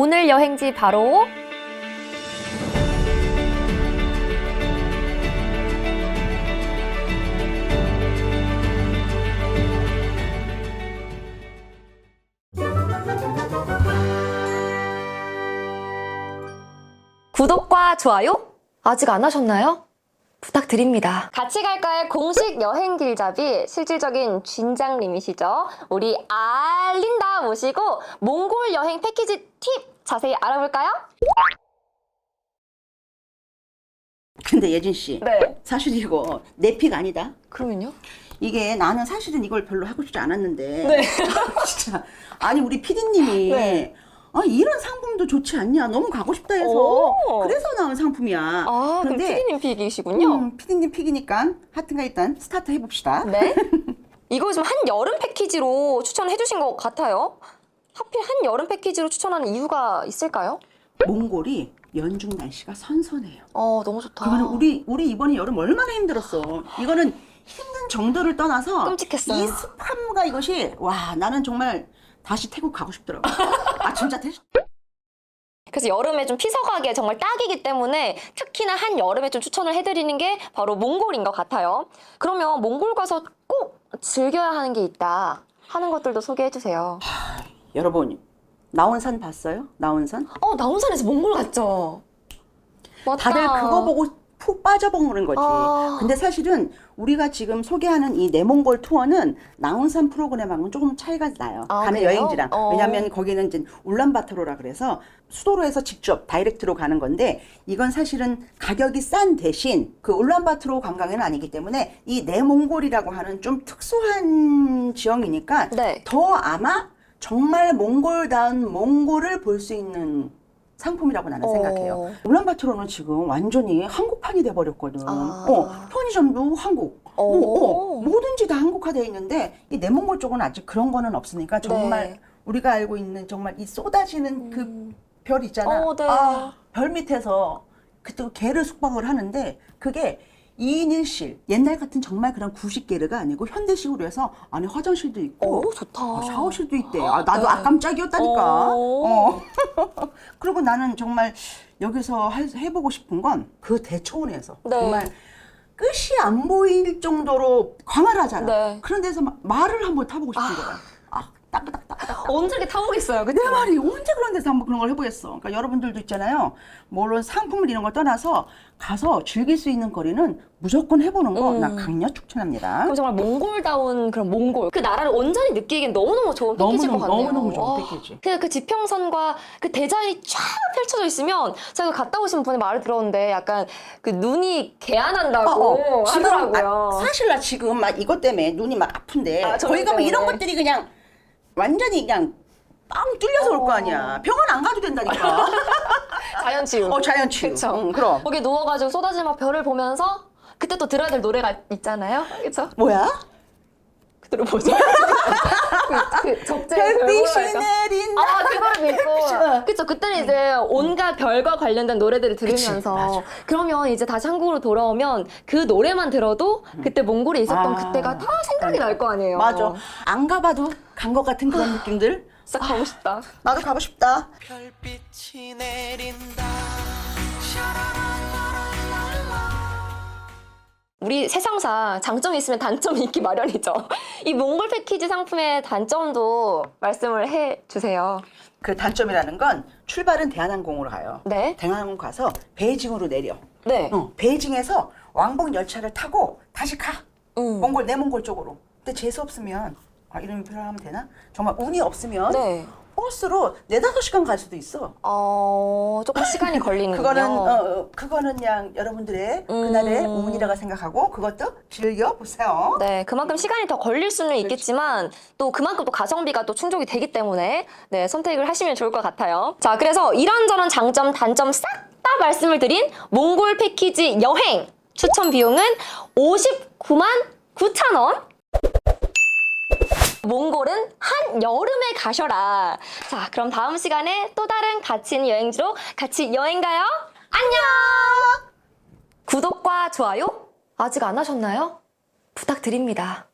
오늘 여행지 바로 구독과 좋아요 아직 안 하셨나요? 부탁드립니다. 같이 갈까의 공식 여행 길잡이 실질적인 쥔장님이시죠. 우리 알린다 모시고 몽골 여행 패키지 팁 자세히 알아볼까요? 근데 예진 씨, 네. 사실 이거 내픽 아니다. 그러면요? 이게 나는 사실은 이걸 별로 하고 싶지 않았는데. 네. 진짜 아니 우리 PD님이 네. 아 이런 상품도 좋지 않냐? 너무 가고 싶다 해서 오. 그래서 나온 상품이야. 아, 그럼 근데 피디님 픽이시군요. 음, PD님 픽이니까 하여튼가 일단 스타트 해봅시다. 네. 이거 지금 한 여름 패키지로 추천해 주신 것 같아요. 하필 한 여름 패키지로 추천하는 이유가 있을까요? 몽골이 연중 날씨가 선선해요. 어, 너무 좋다. 그거는 우리 우리 이번에 여름 얼마나 힘들었어. 이거는 힘든 정도를 떠나서 끔찍했어요. 이 습함과 이것이 와 나는 정말 다시 태국 가고 싶더라고. 아 진짜 태 그래서 여름에 좀 피서가기에 정말 딱이기 때문에 특히나 한 여름에 좀 추천을 해드리는 게 바로 몽골인 것 같아요. 그러면 몽골 가서 꼭 즐겨야 하는 게 있다 하는 것들도 소개해 주세요. 여러분 나온산 봤어요? 나온산? 어, 나온산에서 몽골 갔죠? 맞다. 다들 그거 보고 푹 빠져버리는 거지. 아. 근데 사실은 우리가 지금 소개하는 이 내몽골 투어는 나온산 프로그램하고는 조금 차이가 나요. 아, 가는 그래요? 여행지랑. 어. 왜냐하면 거기는 이제 울란바토르라 그래서 수도로에서 직접 다이렉트로 가는 건데 이건 사실은 가격이 싼 대신 그 울란바토르 관광은 아니기 때문에 이 내몽골이라고 하는 좀 특수한 지형이니까 네. 더 아마 정말 몽골다운 몽골을 볼 수 있는 상품이라고 나는 어. 생각해요. 울란바토르는 지금 완전히 한국판이 돼버렸거든. 아. 어, 편의점도 한국. 어, 오. 어, 뭐든지 다 한국화되어 있는데 이 내몽골 쪽은 아직 그런 거는 없으니까 정말 네. 우리가 알고 있는 정말 이 쏟아지는 그 별 있잖아. 어, 네. 아, 별 밑에서 그때 개를 숙박을 하는데 그게 2인 1실. 옛날 같은 정말 그런 구식개르가 아니고 현대식으로 해서 안에 화장실도 있고 오, 좋다. 어, 샤워실도 있대. 아, 나도 네. 아 깜짝이었다니까. 오. 어. 그리고 나는 정말 여기서 할- 해보고 싶은 건 그 대초원에서 네. 정말 끝이 안 보일 정도로 광활하잖아. 네. 그런 데서 마- 말을 한번 타보고 싶은 거야. 언제 이렇게 타보겠어요, 그죠? 내 말이 언제 그런 데서 한번 그런 걸 해보겠어. 그러니까 여러분들도 있잖아요. 물론 상품을 이런 걸 떠나서 가서 즐길 수 있는 거리는 무조건 해보는 거나 음. 강력 추천합니다. 그럼 정말 몽골다운 그런 몽골 그 나라를 온전히 느끼기엔 너무너무 좋은 패키지인 것 너무너무, 같네요. 너무너무 좋은 와, 패키지. 그, 그 지평선과 그 대자연이 쫙 펼쳐져 있으면 제가 그 갔다 오신 분이 말을 들었는데 약간 그 눈이 개안한다고 어, 어. 지금 하더라고요. 아, 사실 나 지금 막 이것 때문에 눈이 막 아픈데 아, 저거 거기 가면 이런 때문에. 것들이 그냥 완전히 그냥 빵 뚫려서 올 거 아니야. 병원 안 가도 된다니까. 자연 치유. 어 자연 치유. 그쵸. 응, 그럼. 거기 누워가지고 쏟아지는 막 별을 보면서 그때 또 들어야 될 노래가 있잖아요. 그쵸? 뭐야? 그 뭐죠? 그, 그 적재 별빛이 내린다. 아, 그 노래도 있고. 그쵸. 그때는 이제 온갖 별과 관련된 노래들을 들으면서. 그러면 이제 다시 한국으로 돌아오면 그 노래만 들어도 그때 몽골에 있었던 아. 그때가 다 생각이 날 거 아니에요. 맞아. 안 가봐도 간 것 같은 그런 느낌들. 싹 가고 싶다. 나도 가고 싶다. 별빛이 내린다 우리 세상사 장점이 있으면 단점이 있기 마련이죠. 이 몽골 패키지 상품의 단점도 말씀을 해 주세요. 그 단점이라는 건 출발은 대한항공으로 가요. 네. 대한항공 가서 베이징으로 내려. 네. 어, 베이징에서 왕복 열차를 타고 다시 가. 음. 몽골 내몽골 쪽으로. 근데 재수 없으면 아 이런 표현을 하면 되나? 정말 운이 없으면 네. 버스로 네다섯 시간 갈 수도 있어. 어, 조금 시간이 걸리는군요. 그거는 어, 어, 그거는 그냥 여러분들의 음. 그날의 운이라고 생각하고 그것도 즐겨 보세요. 네, 그만큼 시간이 더 걸릴 수는 있겠지만 또 그만큼 또 가성비가 또 충족이 되기 때문에 네, 선택을 하시면 좋을 것 같아요. 자, 그래서 이런저런 장점, 단점 싹 다 말씀을 드린 몽골 패키지 여행 추천 비용은 59만 9천 원. 몽골은 한 여름에 가셔라. 자, 그럼 다음 시간에 또 다른 가치 있는 여행지로 같이 여행 가요. 안녕! 구독과 좋아요 아직 안 하셨나요? 부탁드립니다.